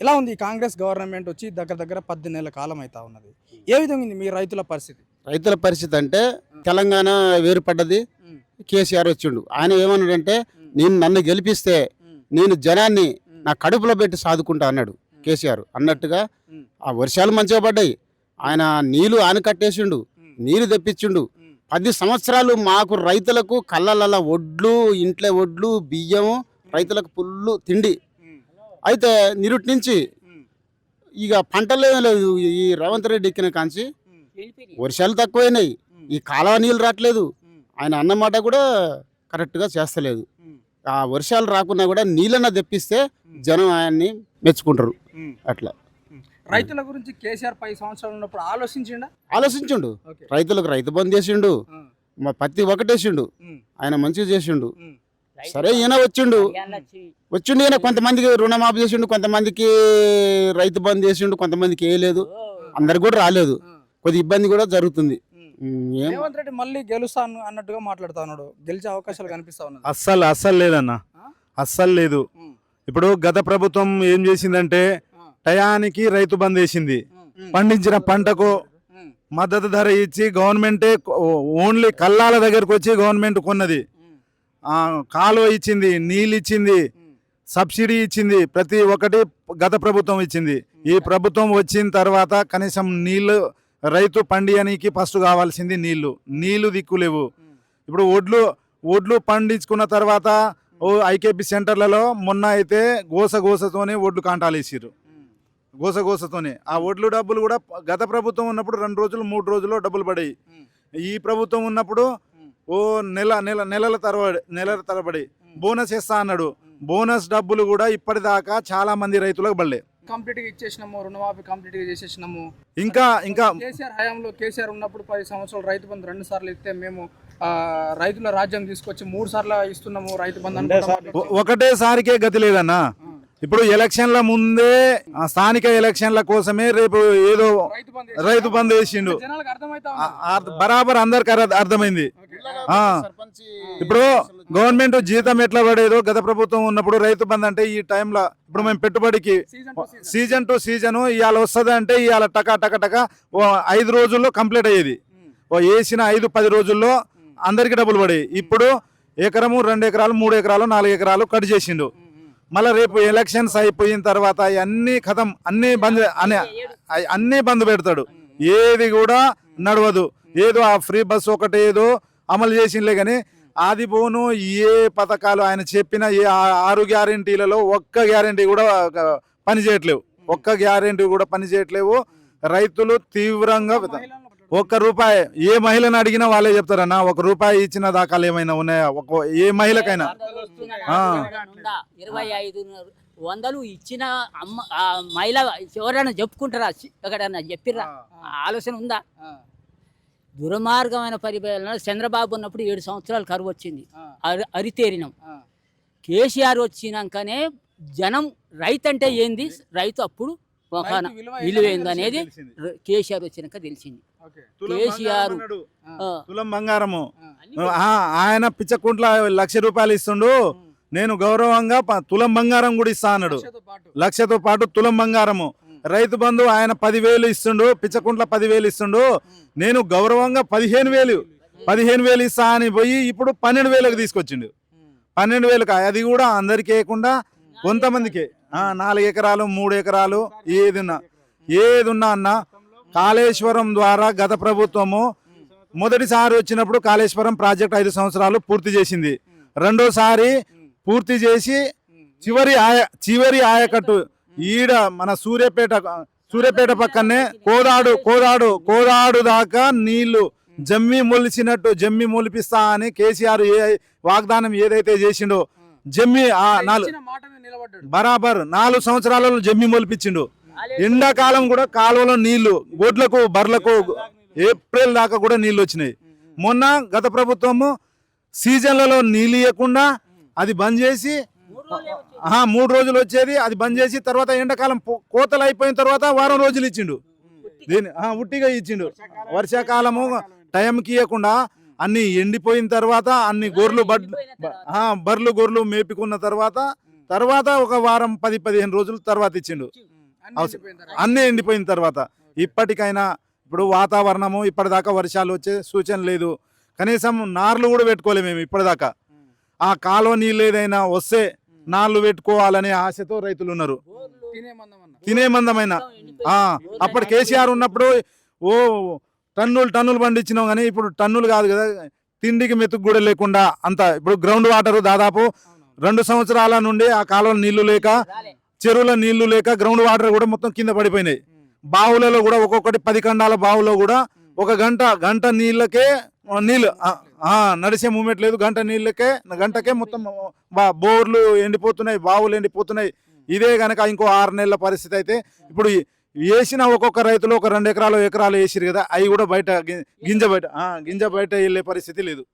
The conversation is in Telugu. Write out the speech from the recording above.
ఎలా ఉంది కాంగ్రెస్ గవర్నమెంట్ వచ్చి దగ్గర దగ్గర పద్దెనిమిది నెలల కాలం అవుతా ఉన్నది? ఏ విధంగా ఉంది మీ రైతుల పరిస్థితి? రైతుల పరిస్థితి అంటే తెలంగాణ వేరుపడ్డది కేసీఆర్ వచ్చిండు. ఆయన ఏమన్నాడంటే నేను నన్ను గెలిపిస్తే నేను జనాన్ని నా కడుపులో పెట్టి సాదుకుంటా అన్నాడు కేసీఆర్. అన్నట్టుగా ఆ వర్షాలు మంచిగా పడ్డాయి. ఆయన నీళ్ళు ఆనకట్టేసిండు నీరు తెప్పించిండు. పది సంవత్సరాలు మాకు రైతులకు కళ్ళల ఒడ్లు ఇంట్లో ఒడ్లు బియ్యము రైతులకు పుల్లు తిండి అయితే నిరుటి నుంచి ఇక పంటలే లేదు ఈ రేవంత్ రెడ్డి ఎక్కిన కాంచి వర్షాలు తక్కువైనాయి. ఈ కాలువ నీళ్ళు రావట్లేదు. ఆయన అన్నమాట కూడా కరెక్ట్గా చేస్తలేదు. ఆ వర్షాలు రాకున్నా కూడా నీళ్ళన్న తెప్పిస్తే జనం ఆయన్ని మెచ్చుకుంటారు. అట్లా. రైతుల గురించి కేసీఆర్ పది సంవత్సరాలు ఉన్నప్పుడు ఆలోచించిండా? ఆలోచించుండు. రైతులకు రైతు బంద్ చేసిండు. మా పత్తి ఒకటేసిండు. ఆయన మంచిగా చేసిండు. సరే ఈయన వచ్చిండు. వచ్చిండు ఈయన కొంతమందికి రుణమాఫీ చేసిండు కొంతమందికి రైతు బంద్ చేసిండు కొంతమందికి వేయలేదు అందరికి కూడా రాలేదు. కొద్ది ఇబ్బంది కూడా జరుగుతుంది. రేవంత్ రెడ్డి మళ్ళీ గెలుస్తాను అన్నట్టుగా మాట్లాడుతా ఉన్నాడు. గెలిచే అవకాశాలు కనిపిస్తా ఉన్నది. అస్సలు అస్సలు లేదన్న? అస్సలు లేదు. ఇప్పుడు గత ప్రభుత్వం ఏం చేసిందంటే టయానికి రైతు బంద్ వేసింది. పండించిన పంటకు మద్దతు ధర ఇచ్చి గవర్నమెంటే ఓన్లీ కల్లాల దగ్గరకు వచ్చి గవర్నమెంట్ కొన్నది. కాలువ ఇచ్చింది నీళ్ళు ఇచ్చింది సబ్సిడీ ఇచ్చింది ప్రతి ఒక్కటి గత ప్రభుత్వం ఇచ్చింది. ఈ ప్రభుత్వం వచ్చిన తర్వాత కనీసం నీళ్ళు రైతు పండియనికి ఫస్ట్ కావాల్సింది నీళ్ళు నీళ్ళు దిక్కులేవు ఉమ్, ఇప్పుడు ఒడ్లు ఒడ్లు పండించుకున్న తర్వాత ఓ ఐకేపీ సెంటర్లలో మొన్న అయితే గోస గోసతోనే ఒడ్లు కాంటాలు వేసిర్రు. ఉమ్, గోస గోసతోనే. ఆ ఒడ్లు డబ్బులు కూడా గత ప్రభుత్వం ఉన్నప్పుడు రెండు రోజులు మూడు రోజుల్లో డబ్బులు పడాయి. ఈ ప్రభుత్వం ఉన్నప్పుడు ఓ నెల నెల నెలల తరబడి నెలల తరబడి. బోనస్ ఇస్తా అన్నాడు. బోనస్ డబ్బులు కూడా ఇప్పటిదాకా చాలా మంది రైతులకు పడలే. కంప్లీట్గా ఇచ్చేసినాము రుణమాఫీ కంప్లీట్గా చేసేసినాము. ఇంకా ఇంకా కేసీఆర్ హయాంలో కేసీఆర్ ఉన్నప్పుడు పది సంవత్సరాలు రైతు బంధు రెండు సార్లు ఇస్తే మేము ఆ, రైతుల రాజ్యం తీసుకొచ్చి మూడు సార్లు ఇస్తున్నాము రైతు బంధు ఒకటేసారికే గతి లేదన్నా? ఇప్పుడు ఎలక్షన్ల ముందే స్థానిక ఎలక్షన్ల కోసమే రేపు ఏదో రైతు బంద్ వేసిండు. బరాబర్ అందరికి అర్థ- అర్థమైంది. ఇప్పుడు గవర్నమెంట్ జీతం ఎట్లా పడేదో గత ప్రభుత్వం ఉన్నప్పుడు రైతు బంద్ అంటే ఈ టైంలో ఇప్పుడు మేము పెట్టుబడికి సీజన్ టు సీజన్ ఇవాళ వస్తుంది అంటే ఇవాళ టక టక టక ఓ ఐదు రోజుల్లో కంప్లీట్ అయ్యేది. ఉమ్, ఓ వేసిన ఐదు పది రోజుల్లో అందరికి డబ్బులు పడేవి ఇప్పుడు ఎకరము రెండు ఎకరాలు మూడు ఎకరాలు నాలుగు ఎకరాలు కట్ చేసిండు. మళ్ళీ రేపు ఎలక్షన్స్ అయిపోయిన తర్వాత అన్ని కథం అన్ని బంద్ అన్ని బంద్ పెడతాడు. ఏది కూడా నడవదు. ఏదో ఆ ఫ్రీ బస్ ఒకటి ఏదో అమలు చేసిండే కానీ ఆది పోను ఏ పథకాలు ఆయన చెప్పిన ఏ ఆ- ఆరు గ్యారెంటీలలో ఒక్క గ్యారెంటీ కూడా పని చేయట్లేవు. ఒక్క గ్యారెంటీ కూడా పని చేయట్లేవు. రైతులు తీవ్రంగా ఒక్క రూపాయి ఏ మహిళను అడిగినా వాళ్ళే చెప్తారన్నా ఒక రూపాయి ఇచ్చిన దాఖలు ఏమైనా ఉన్నాయా? ఒక ఏ మహిళకైనా? ఇరవై ఐదు వందలు ఇచ్చిన అమ్మ ఆ మహిళ ఎవరైనా చెప్పుకుంటారా? ఎక్కడన్నా చెప్పిర్రా? ఆ. ఆలోచన ఉందా? దుర్మార్గమైన పరిపాలన చంద్రబాబు ఉన్నప్పుడు ఏడు సంవత్సరాలు కరువు వచ్చింది. అరి- అరితేరినాం. కేసీఆర్ వచ్చినాకనే జనం రైతు అంటే ఏంది? రైతు అప్పుడు ఒక రైతు విలువ విలువ ఏంటనేది ఏంది అనేది కేసీఆర్ వచ్చినాక తెలిసింది. కేసీఆర్ తులం బంగారము. ఆయన పిచ్చకుంట్ల లక్ష రూపాయలు ఇస్తుండు. నేను గౌరవంగా ప- తులం బంగారం కూడా ఇస్తా అన్నాడు. లక్షతో పాటు. తులం బంగారము. రైతు బంధు ఆయన పదివేలు ఇస్తుండు పిచ్చకుంట్ల పదివేలు ఇస్తుండు. నేను గౌరవంగా పదిహేను వేలు పదిహేను వేలు ఇస్తా అని పోయి ఇప్పుడు పన్నెండు వేలకు తీసుకొచ్చిండు. పన్నెండు వేలకు? అది కూడా అందరికీ వేయకుండా కొంతమందికి. నాలుగు ఎకరాలు మూడు ఎకరాలు ఏదున్నా. ఏదున్నా అన్న కాళేశ్వరం ద్వారా గత ప్రభుత్వము మొదటిసారి వచ్చినప్పుడు కాళేశ్వరం ప్రాజెక్ట్ ఐదు సంవత్సరాలు పూర్తి చేసింది. రెండోసారి పూర్తి చేసి చివరి ఆయ చివరి ఆయకట్టు ఈడ మన సూర్యాపేట సూర్యాపేట పక్కనే కోదాడు కోదాడు కోదాడు దాకా నీళ్ళు జమ్మి మొలిచినట్టు జమ్మి మొలిపిస్తా అని కేసీఆర్ ఏ వాగ్దానం ఏదైతే చేసిండో జమ్మి ఆ నాలుగు బరాబర్ నాలుగు సంవత్సరాలలో జమ్మి మొలిపించిండు. ఎండాకాలం కూడా కాలువలో నీళ్ళు గొడ్లకు బర్లకు ఏప్రిల్ దాకా కూడా నీళ్ళు వచ్చినాయి. మొన్న గత ప్రభుత్వము సీజన్లలో నీళ్ళు ఇవ్వకుండా అది బంద్ చేసి మూడు రోజులు వచ్చేది అది బంద్ చేసి తర్వాత ఎండాకాలం కోతలు అయిపోయిన తర్వాత వారం రోజులు ఇచ్చిండు. దీని ఉట్టిగా ఇచ్చిండు. వర్షాకాలము టైంకి ఇవ్వకుండా అన్ని ఎండిపోయిన తర్వాత అన్ని గొర్రెలు బడ్ బర్రెలు గొర్రెలు మేపుకున్న తర్వాత తర్వాత ఒక వారం పది పదిహేను రోజుల తర్వాత ఇచ్చిండు. అవసరం. అన్నీ ఎండిపోయిన తర్వాత. ఇప్పటికైనా ఇప్పుడు వాతావరణము ఇప్పటిదాకా వర్షాలు వచ్చే సూచన లేదు. కనీసం నార్లు కూడా పెట్టుకోలేము మేము ఇప్పటిదాకా. ఆ కాలువ నీళ్ళు ఏదైనా వస్తే నార్లు పెట్టుకోవాలనే ఆశతో రైతులు ఉన్నారు తినే మందం అన్న తినే మందమైన ఆ, అప్పుడు కేసీఆర్ ఉన్నప్పుడు ఓ టన్నులు టన్నులు పండించినాం కానీ ఇప్పుడు టన్నులు కాదు కదా తిండికి మెతుకు కూడా లేకుండా అంత ఇప్పుడు గ్రౌండ్ వాటర్ దాదాపు. రెండు సంవత్సరాల నుండి ఆ కాలువలో నీళ్ళు లేక చెరువుల నీళ్ళు లేక గ్రౌండ్ వాటర్ కూడా మొత్తం కింద పడిపోయినాయి. బావులలో కూడా ఒక్కొక్కటి పది ఖండాల బావులో కూడా ఒక గంట గంట నీళ్ళకే నీళ్ళు నడిచే మూమెంట్ లేదు. గంట నీళ్ళకే గంటకే మొత్తం బా- బోర్లు ఎండిపోతున్నాయి బావులు ఎండిపోతున్నాయి. ఇదే కనుక ఇంకో ఆరు నెలల పరిస్థితి అయితే ఇప్పుడు వేసిన ఒక్కొక్క రైతులు ఒక రెండు ఎకరాలు ఎకరాలు వేసిరు కదా అవి కూడా బయట గింజ బయట గింజ బయట వెళ్ళే పరిస్థితి లేదు.